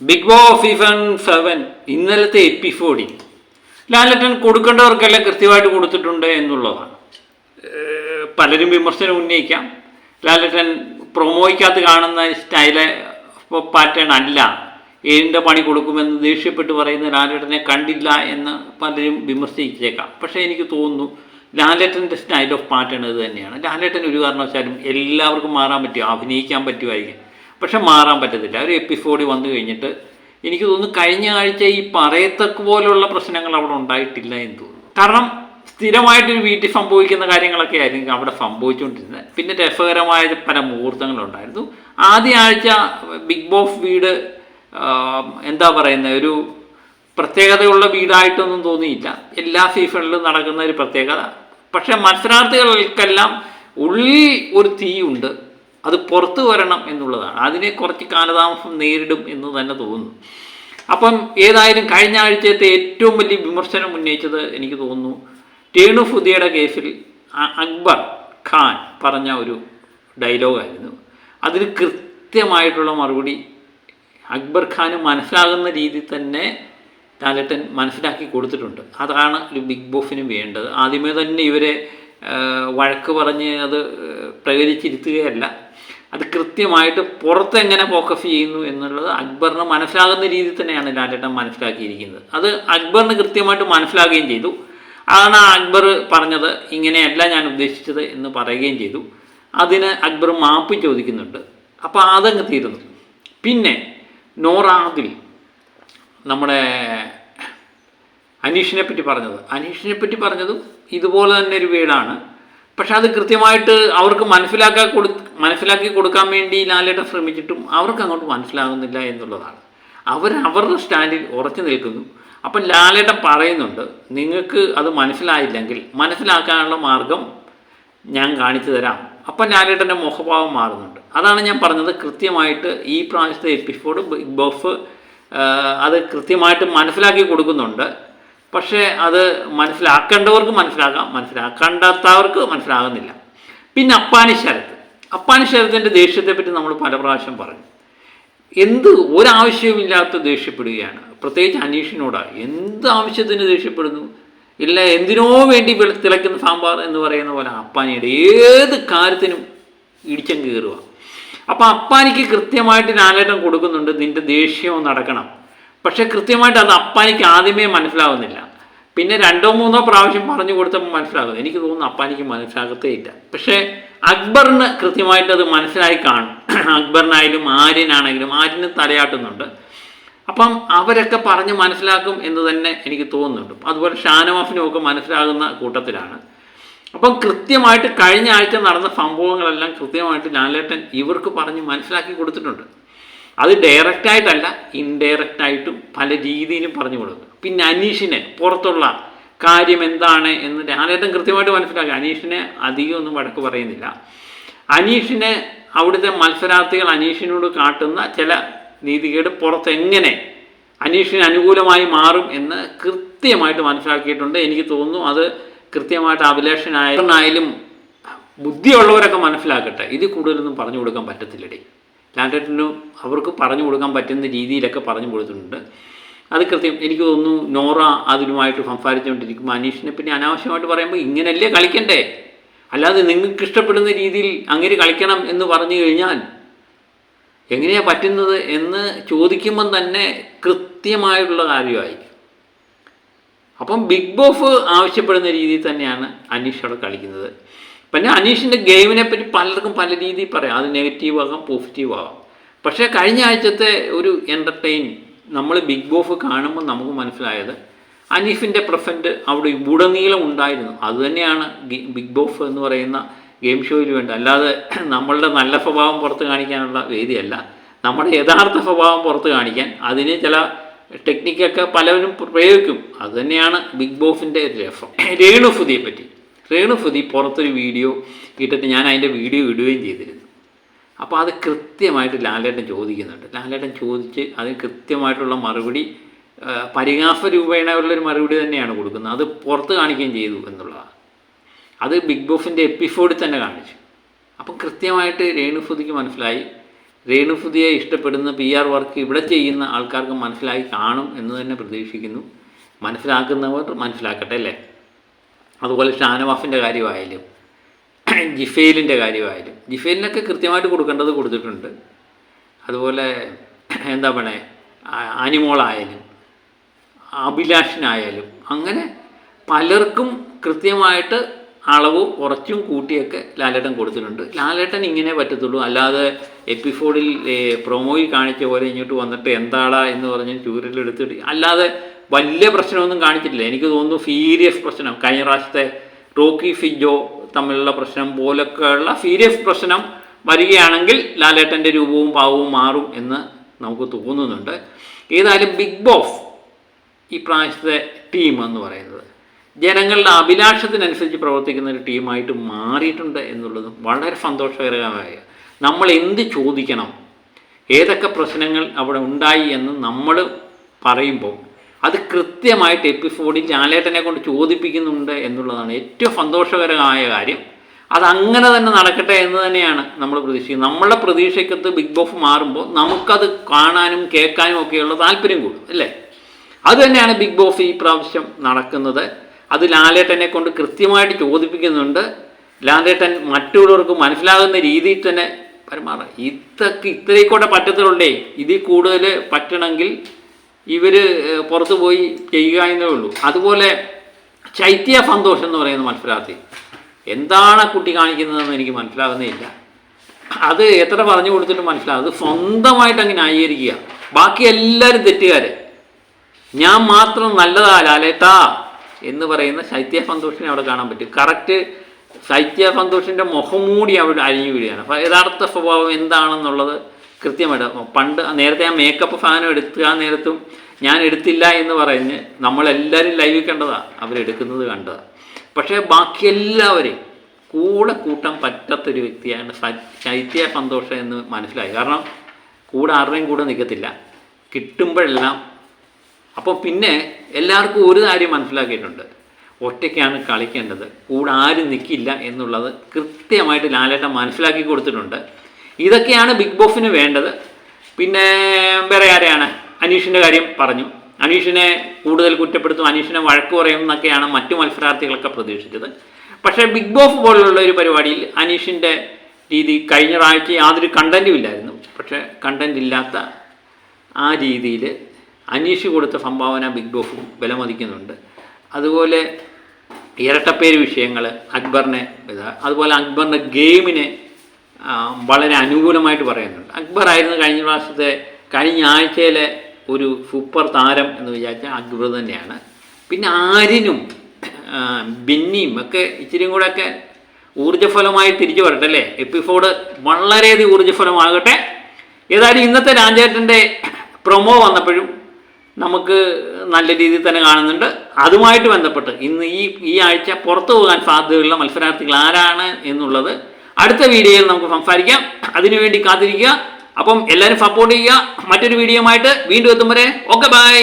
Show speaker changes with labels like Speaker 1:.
Speaker 1: Big ബോ season seven ഇന്നലത്തെ എപ്പിസോഡിൽ ലാലറ്റൻ കൊടുക്കേണ്ടവർക്കെല്ലാം കൃത്യമായിട്ട് കൊടുത്തിട്ടുണ്ട് എന്നുള്ളതാണ്. പലരും വിമർശനം ഉന്നയിക്കാം. ലാലറ്റൻ പ്രൊമോയ്ക്കകത്ത് കാണുന്ന സ്റ്റൈൽ പാറ്റേൺ അല്ല. ഏതിന്റെ പണി കൊടുക്കുമെന്ന് ദേഷ്യപ്പെട്ട് പറയുന്ന ലാലേട്ടനെ കണ്ടില്ല എന്ന് പലരും വിമർശിച്ചേക്കാം. പക്ഷേ എനിക്ക് തോന്നുന്നു ലാലേട്ടന്റെ സ്റ്റൈൽ ഓഫ് പാറ്റേൺ ഇത് തന്നെയാണ്. ലാലേട്ടൻ ഒരു കാരണവശാലും എല്ലാവർക്കും മാറാൻ പറ്റും അഭിനയിക്കാൻ പറ്റുമായിരിക്കും. പക്ഷെ മാറാൻ പറ്റത്തില്ല. ഒരു എപ്പിസോഡ് വന്നു കഴിഞ്ഞിട്ട് എനിക്ക് തോന്നുന്നു കഴിഞ്ഞ ആഴ്ച ഈ പറയത്തക്ക പോലുള്ള പ്രശ്നങ്ങൾ അവിടെ ഉണ്ടായിട്ടില്ല എന്ന് തോന്നുന്നു. കാരണം സ്ഥിരമായിട്ടൊരു വീട്ടിൽ സംഭവിക്കുന്ന കാര്യങ്ങളൊക്കെ ആയിരുന്നു അവിടെ സംഭവിച്ചുകൊണ്ടിരുന്നത്. പിന്നെ രസകരമായ പല മുഹൂർത്തങ്ങളുണ്ടായിരുന്നു. ആദ്യ ആഴ്ച ബിഗ് ബോസ് വീട് എന്താ പറയുന്നത് ഒരു പ്രത്യേകതയുള്ള വീടായിട്ടൊന്നും തോന്നിയില്ല. എല്ലാ സീസണിലും നടക്കുന്ന ഒരു പ്രത്യേകത. പക്ഷെ മത്സരാർത്ഥികൾക്കെല്ലാം ഉള്ളിൽ ഒരു തീയുണ്ട്. അത് പുറത്തു വരണം എന്നുള്ളതാണ്. അതിനെ കുറച്ച് കാലതാമസം നേരിടും എന്ന് തന്നെ തോന്നുന്നു. അപ്പം ഏതായാലും കഴിഞ്ഞ ആഴ്ചത്തെ ഏറ്റവും വലിയ വിമർശനം ഉന്നയിച്ചത് എനിക്ക് തോന്നുന്നു രേണു ഫുദിയുടെ കേസിൽ അക്ബർ ഖാൻ പറഞ്ഞ ഒരു ഡയലോഗായിരുന്നു അതിന് കൃത്യമായിട്ടുള്ള മറുപടി അക്ബർ ഖാന് മനസ്സിലാകുന്ന രീതിയിൽ തന്നെ ലാലട്ടൻ മനസ്സിലാക്കി കൊടുത്തിട്ടുണ്ട്. അതാണ് ഒരു ബിഗ് ബോസിന് വേണ്ടത്. ആദ്യമേ തന്നെ ഇവരെ വഴക്ക് പറഞ്ഞ് അത് പ്രകരിച്ചിരുത്തുകയല്ല അത് കൃത്യമായിട്ട് പുറത്ത് എങ്ങനെ ഫോക്കസ് ചെയ്യുന്നു എന്നുള്ളത് അക്ബറിന് മനസ്സിലാകുന്ന രീതിയിൽ തന്നെയാണ് ലാലേട്ടൻ മനസ്സിലാക്കിയിരിക്കുന്നത്. അത് അക്ബറിന് കൃത്യമായിട്ട് മനസ്സിലാകുകയും ചെയ്തു. അതാണ് അക്ബർ പറഞ്ഞത് ഇങ്ങനെയല്ല ഞാൻ ഉദ്ദേശിച്ചത് എന്ന് പറയുകയും ചെയ്തു. അതിന് അക്ബർ മാപ്പ് ചോദിക്കുന്നുണ്ട്. അപ്പോൾ അതങ്ങ് തീരുന്നു പിന്നെ നോറാദിൽ നമ്മുടെ അനീഷിനെ പറ്റി പറഞ്ഞത്. അനീഷിനെ പറ്റി പറഞ്ഞതും ഇതുപോലെ തന്നെ ഒരു വീടാണ് പക്ഷെ അത് കൃത്യമായിട്ട് അവർക്ക് മനസ്സിലാക്കാൻ കൊടു മനസ്സിലാക്കി കൊടുക്കാൻ വേണ്ടി ലാലേട്ട ശ്രമിച്ചിട്ടും അവർക്ക് അങ്ങോട്ട് മനസ്സിലാകുന്നില്ല എന്നുള്ളതാണ്. അവർ അവരുടെ സ്റ്റാൻഡിൽ ഉറച്ചു നിൽക്കുന്നു. അപ്പം ലാലേട്ടൻ പറയുന്നുണ്ട് നിങ്ങൾക്ക് അത് മനസ്സിലായില്ലെങ്കിൽ മനസ്സിലാക്കാനുള്ള മാർഗം ഞാൻ കാണിച്ചു തരാം. അപ്പം ലാലേട്ടന്റെ മുഖഭാവം മാറുന്നുണ്ട്. അതാണ് ഞാൻ പറഞ്ഞത് കൃത്യമായിട്ട് ഈ പ്രാവശ്യത്തെ എപ്പിസോഡ് ബിഗ് ബോസ് അത് കൃത്യമായിട്ട് മനസ്സിലാക്കി കൊടുക്കുന്നുണ്ട്. പക്ഷേ അത് മനസ്സിലാക്കേണ്ടവർക്ക് മനസ്സിലാക്കാം മനസ്സിലാക്കേണ്ടാത്തവർക്ക് മനസ്സിലാകുന്നില്ല. പിന്നെ അപ്പാനി ശരത്ത്. അപ്പാനി ദേഷ്യത്തെ ദേഷ്യത്തെപ്പറ്റി നമ്മൾ പല പ്രാവശ്യം പറഞ്ഞു. എന്ത് ഒരാവശ്യവുമില്ലാത്ത ദേഷ്യപ്പെടുകയാണ്. പ്രത്യേകിച്ച് അനീഷിനോടാണ് എന്ത് ആവശ്യത്തിന് ദേഷ്യപ്പെടുന്നു? ഇല്ല എന്തിനോ വേണ്ടി തിളയ്ക്കുന്ന സാമ്പാർ എന്ന് പറയുന്ന പോലെ അപ്പാനിയുടെ ഏത് കാര്യത്തിനും ഇടിച്ചം കയറുക. അപ്പം അപ്പാനിക്ക് കൃത്യമായിട്ട് ലാലേറ്റം കൊടുക്കുന്നുണ്ട് നിന്റെ ദേഷ്യവും നടക്കണം. പക്ഷേ കൃത്യമായിട്ട് അത് അപ്പാനിക്ക് ആദ്യമേ മനസ്സിലാവുന്നില്ല. പിന്നെ രണ്ടോ മൂന്നോ പ്രാവശ്യം പറഞ്ഞു കൊടുത്തപ്പോൾ മനസ്സിലാകും. എനിക്ക് തോന്നുന്നു അപ്പാനിക്ക് മനസ്സിലാകത്തേ ഇല്ല. പക്ഷേ അക്ബറിന് കൃത്യമായിട്ട് അത് മനസ്സിലായി കാണും. അക്ബറിനായാലും ആര്യനാണെങ്കിലും ആര്യന് തലയാട്ടുന്നുണ്ട്. അപ്പം അവരൊക്കെ പറഞ്ഞ് മനസ്സിലാക്കും എന്ന് തന്നെ എനിക്ക് തോന്നുന്നുണ്ട്. അതുപോലെ ഷാനവാഫിനും ഒക്കെ മനസ്സിലാകുന്ന കൂട്ടത്തിലാണ്. അപ്പം കൃത്യമായിട്ട് കഴിഞ്ഞ ആഴ്ച നടന്ന സംഭവങ്ങളെല്ലാം കൃത്യമായിട്ട് ലാലേട്ടൻ ഇവർക്ക് പറഞ്ഞ് മനസ്സിലാക്കി കൊടുത്തിട്ടുണ്ട്. അത് ഡയറക്റ്റായിട്ടല്ല ഇൻഡയറക്റ്റായിട്ടും പല രീതിയിലും പറഞ്ഞു കൊടുക്കും. പിന്നെ അനീഷിനെ പുറത്തുള്ള കാര്യം എന്താണ് എന്ന് ലാലേട്ടൻ കൃത്യമായിട്ട് മനസ്സിലാക്കി അനീഷിനെ അധികം ഒന്നും വഴക്ക് പറയുന്നില്ല. അനീഷിനെ അവിടുത്തെ മത്സരാർത്ഥികൾ അനീഷിനോട് കാട്ടുന്ന ചില നീതികേട് പുറത്ത് എങ്ങനെ അനീഷിന് അനുകൂലമായി മാറും എന്ന് കൃത്യമായിട്ട് മനസ്സിലാക്കിയിട്ടുണ്ട്. എനിക്ക് തോന്നുന്നു അത് കൃത്യമായിട്ട് അഭിലാഷനായാലും ബുദ്ധിയുള്ളവരൊക്കെ മനസ്സിലാക്കട്ടെ. ഇത് കൂടുതലൊന്നും പറഞ്ഞു കൊടുക്കാൻ പറ്റത്തില്ലടേ. ലാൻഡേറ്റിനും അവർക്ക് പറഞ്ഞു കൊടുക്കാൻ പറ്റുന്ന രീതിയിലൊക്കെ പറഞ്ഞു കൊടുത്തിട്ടുണ്ട്. അത് കൃത്യം. എനിക്ക് തോന്നുന്നു നോറ അതിലുമായിട്ട് സംസാരിച്ചുകൊണ്ടിരിക്കുമ്പോൾ അനീഷിനെ പിന്നെ അനാവശ്യമായിട്ട് പറയുമ്പോൾ ഇങ്ങനല്ലേ കളിക്കണ്ടേ? അല്ലാതെ നിങ്ങൾക്ക് ഇഷ്ടപ്പെടുന്ന രീതിയിൽ അങ്ങനെ കളിക്കണം എന്ന് പറഞ്ഞു കഴിഞ്ഞാൽ എങ്ങനെയാണ് പറ്റുന്നത് എന്ന് ചോദിക്കുമ്പം തന്നെ കൃത്യമായുള്ള കാര്യമായി അപ്പം ബിഗ് ബോസ് ആവശ്യപ്പെടുന്ന രീതിയിൽ തന്നെയാണ് അനീഷ് അവിടെ കളിക്കുന്നത്. പിന്നെ അനീഷിന്റെ ഗെയിമിനെ പറ്റി പലർക്കും പല രീതിയിൽ പറയാം. അത് നെഗറ്റീവ് ആകാം പോസിറ്റീവ് ആകാം പക്ഷേ കഴിഞ്ഞ ആഴ്ചത്തെ ഒരു എന്റർടൈൻ നമ്മൾ ബിഗ് ബോസ് കാണുമ്പോൾ നമുക്ക് മനസ്സിലായത് അനീഫിന്റെ പ്രസന്റ് അവിടെ ഉടനീളം ഉണ്ടായിരുന്നു. അതുതന്നെയാണ് ബിഗ് ബോസ് എന്ന് പറയുന്ന ഗെയിം ഷോയിൽ വേണ്ട അല്ലാതെ നമ്മളുടെ നല്ല സ്വഭാവം പുറത്ത് കാണിക്കാനുള്ള വേദിയല്ല. നമ്മുടെ യഥാർത്ഥ സ്വഭാവം പുറത്ത് കാണിക്കാൻ അതിന് ചില ടെക്നിക്കൊക്കെ പലവരും പ്രയോഗിക്കും. അതുതന്നെയാണ് ബിഗ് ബോസിന്റെ രസം രേണു ഫുദിയെ പറ്റി. രേണു ഫുദി പുറത്തൊരു വീഡിയോ ഇട്ടിട്ട് ഞാൻ അതിന്റെ വീഡിയോ ഇടുകയും ചെയ്തിരുന്നു. അപ്പോൾ അത് കൃത്യമായിട്ട് ലാലേട്ടൻ ചോദിക്കുന്നുണ്ട്. ലാലേട്ടൻ ചോദിച്ച് അതിന് കൃത്യമായിട്ടുള്ള മറുപടി പരിഹാസ രൂപേണയുള്ളൊരു മറുപടി തന്നെയാണ് കൊടുക്കുന്നത്. അത് പുറത്ത് കാണിക്കുകയും ചെയ്തു എന്നുള്ളതാണ്. അത് ബിഗ് ബോസിന്റെ എപ്പിസോഡിൽ തന്നെ കാണിച്ചു. അപ്പം കൃത്യമായിട്ട് രേണുഫുതിക്ക് മനസ്സിലായി. രേണുഫുതിയെ ഇഷ്ടപ്പെടുന്ന പി ആർ വർക്ക് ഇവിടെ ചെയ്യുന്ന ആൾക്കാർക്ക് മനസ്സിലായി കാണും എന്ന് തന്നെ പ്രതീക്ഷിക്കുന്നു. മനസ്സിലാക്കുന്നവർ മനസ്സിലാക്കട്ടെ അല്ലേ? അതുപോലെ ഷാനവാഫിന്റെ കാര്യമായാലും ജിഫെയിലിന്റെ കാര്യമായാലും. ജിഫെയിലിനൊക്കെ കൃത്യമായിട്ട് കൊടുക്കേണ്ടത് കൊടുത്തിട്ടുണ്ട്. അതുപോലെ എന്താ പറയണേ? ആനിമോളായാലും അഭിലാഷിനായാലും അങ്ങനെ പലർക്കും കൃത്യമായിട്ട് അളവ് കുറച്ചും കൂട്ടിയൊക്കെ ലാലേട്ടൻ കൊടുത്തിട്ടുണ്ട്. ലാലേട്ടൻ ഇങ്ങനെ പറ്റത്തുള്ളൂ. അല്ലാതെ എപ്പിസോഡിൽ പ്രൊമോയിൽ കാണിച്ച പോലെ ഇങ്ങോട്ട് വന്നിട്ട് എന്താടാ എന്ന് പറഞ്ഞ് ചൂരലെടുത്തിട്ട് അല്ലാതെ വലിയ പ്രശ്നമൊന്നും കാണിച്ചിട്ടില്ല. എനിക്ക് തോന്നുന്നു സീരിയസ് പ്രശ്നം. കഴിഞ്ഞ പ്രാവശ്യത്തെ റോക്കി ഫിജോ തമ്മിലുള്ള പ്രശ്നം പോലൊക്കെയുള്ള സീരിയസ് പ്രശ്നം വരികയാണെങ്കിൽ ലാലേട്ടന്റെ രൂപവും ഭാവവും മാറും എന്ന് നമുക്ക് തോന്നുന്നുണ്ട്. ഏതായാലും ബിഗ് ബോസ് ഈ പ്രാവശ്യത്തെ ടീം എന്ന് പറയുന്നത് ജനങ്ങളുടെ അഭിലാഷത്തിനനുസരിച്ച് പ്രവർത്തിക്കുന്ന ഒരു ടീമായിട്ട് മാറിയിട്ടുണ്ട് എന്നുള്ളതും വളരെ സന്തോഷകരമായ നമ്മൾ എന്ത് ചോദിക്കണം? ഏതൊക്കെ പ്രശ്നങ്ങൾ അവിടെ ഉണ്ടായി എന്ന് നമ്മൾ പറയുമ്പോൾ അത് കൃത്യമായിട്ട് എപ്പിസോഡിൽ ലാലേട്ടനെ കൊണ്ട് ചോദിപ്പിക്കുന്നുണ്ട് എന്നുള്ളതാണ് ഏറ്റവും സന്തോഷകരമായ കാര്യം. അത് അങ്ങനെ തന്നെ നടക്കട്ടെ എന്ന് തന്നെയാണ് നമ്മൾ പ്രതീക്ഷിക്കുന്നത്. നമ്മളുടെ പ്രതീക്ഷയ്ക്കത്ത് ബിഗ് ബോസ് മാറുമ്പോൾ നമുക്കത് കാണാനും കേൾക്കാനും ഒക്കെയുള്ള താല്പര്യം കൂടും അല്ലേ? അത് തന്നെയാണ് ബിഗ് ബോസ് ഈ പ്രാവശ്യം നടക്കുന്നത്. അത് ലാലേട്ടനെ കൊണ്ട് കൃത്യമായിട്ട് ചോദിപ്പിക്കുന്നുണ്ട്. ലാലേട്ടൻ മറ്റുള്ളവർക്ക് മനസ്സിലാകുന്ന രീതിയിൽ തന്നെ പരമാറ ഇതൊക്കെ ഇത്രയും പറ്റത്തുള്ളേ ഇതിൽ കൂടുതൽ പറ്റണമെങ്കിൽ ഇവർ പുറത്ത് പോയി ചെയ്യുക എന്നേ ഉള്ളൂ. അതുപോലെ ചൈത്യ സന്തോഷം എന്ന് പറയുന്ന മത്സരാർത്ഥി എന്താണ് കുട്ടി കാണിക്കുന്നതെന്ന് എനിക്ക് മനസ്സിലാകുന്നേയില്ല അത് എത്ര പറഞ്ഞു കൊടുത്തിട്ടും മനസ്സിലാകും അത് സ്വന്തമായിട്ട് അങ്ങനെ ന്യായീകരിക്കുക. ബാക്കി എല്ലാവരും തെറ്റുകാർ ഞാൻ മാത്രം നല്ലതാ ലാലേട്ടാ എന്ന് പറയുന്ന ശൈത്യ സന്തോഷിനെ അവിടെ കാണാൻ പറ്റും. കറക്റ്റ് ശൈത്യ സന്തോഷിന്റെ മുഖം മൂടി അവിടെ അഴിഞ്ഞു വീഴുകയാണ്. അപ്പോൾ യഥാർത്ഥ സ്വഭാവം എന്താണെന്നുള്ളത് കൃത്യമായിട്ട് പണ്ട് നേരത്തെ ആ മേക്കപ്പ് സാധനം ആ നേരത്തും ഞാൻ എടുത്തില്ല എന്ന് പറഞ്ഞ് നമ്മളെല്ലാവരും ലൈവിൽ കണ്ടതാണ് അവരെടുക്കുന്നത് കണ്ടതാണ് പക്ഷേ ബാക്കി എല്ലാവരെയും കൂടെ കൂട്ടാൻ പറ്റാത്തൊരു വ്യക്തിയാണ് ശൈത്യ സന്തോഷം എന്ന് മനസ്സിലായി. കാരണം കൂടെ ആരുടെയും കൂടെ നിൽക്കത്തില്ല കിട്ടുമ്പോഴെല്ലാം അപ്പോൾ പിന്നെ എല്ലാവർക്കും ഒരു കാര്യം മനസ്സിലാക്കിയിട്ടുണ്ട്. ഒറ്റയ്ക്കാണ് കളിക്കേണ്ടത്. കൂടെ ആരും നിൽക്കില്ല എന്നുള്ളത് കൃത്യമായിട്ട് ലാലേട്ടൻ മനസ്സിലാക്കി കൊടുത്തിട്ടുണ്ട്. ഇതൊക്കെയാണ് ബിഗ് ബോസിന് വേണ്ടത്. പിന്നെ വേറെ ആരെയാണ്? അനീഷിന്റെ കാര്യം പറഞ്ഞു. അനീഷിനെ കൂടുതൽ കുറ്റപ്പെടുത്തും അനീഷിനെ വഴക്ക് പറയും എന്നൊക്കെയാണ് മറ്റു മത്സരാർത്ഥികളൊക്കെ പ്രതീക്ഷിച്ചത്. പക്ഷേ ബിഗ് ബോസ് പോലുള്ള ഒരു പരിപാടിയിൽ അനീഷിന്റെ രീതി കഴിഞ്ഞ ആഴ്ച യാതൊരു കണ്ടന്റും ഇല്ലായിരുന്നു. പക്ഷേ കണ്ടന്റ് ഇല്ലാത്ത ആ രീതിയിൽ അനീഷ് കൊടുത്ത സംഭാവന ബിഗ് ബോസും വിലമതിക്കുന്നുണ്ട് അതുപോലെ ഇരട്ടപ്പേര് വിഷയങ്ങൾ അക്ബറിനെ അതുപോലെ അക്ബറിന്റെ ഗെയിമിനെ വളരെ അനുകൂലമായിട്ട് പറയുന്നുണ്ട്. അക്ബർ ആയിരുന്നു കഴിഞ്ഞ പ്രാവശ്യത്തെ കഴിഞ്ഞ ആഴ്ചയിലെ ഒരു സൂപ്പർ താരം എന്ന് വിചാരിച്ചാൽ അക്ബർ തന്നെയാണ്. പിന്നെ ആരിനും ആ, ബിന്നിയും ഒക്കെ ഇച്ചിരിയും കൂടെ ഒക്കെ ഊർജഫലമായി തിരിച്ചു വരട്ടെ അല്ലേ? എപ്പിസോഡ് വളരെയധികം ഊർജഫലമാകട്ടെ ഏതായാലും ഇന്നത്തെ രാജേട്ടന്റെ പ്രൊമോ വന്നപ്പോഴും നമുക്ക് നല്ല രീതിയിൽ തന്നെ കാണുന്നുണ്ട്. അതുമായിട്ട് ബന്ധപ്പെട്ട് ഇന്ന് ഈ ഈ ആഴ്ച പുറത്തു പോകാൻ സാധ്യതയുള്ള മത്സരാർത്ഥികൾ ആരാണ് എന്നുള്ളത് അടുത്ത വീഡിയോയിൽ നമുക്ക് സംസാരിക്കാം. അതിനുവേണ്ടി കാത്തിരിക്കുക. അപ്പം എല്ലാവരും സപ്പോർട്ട് ചെയ്യുക. മറ്റൊരു വീഡിയോയുമായിട്ട് വീണ്ടും എത്തും വരെ. Okay bye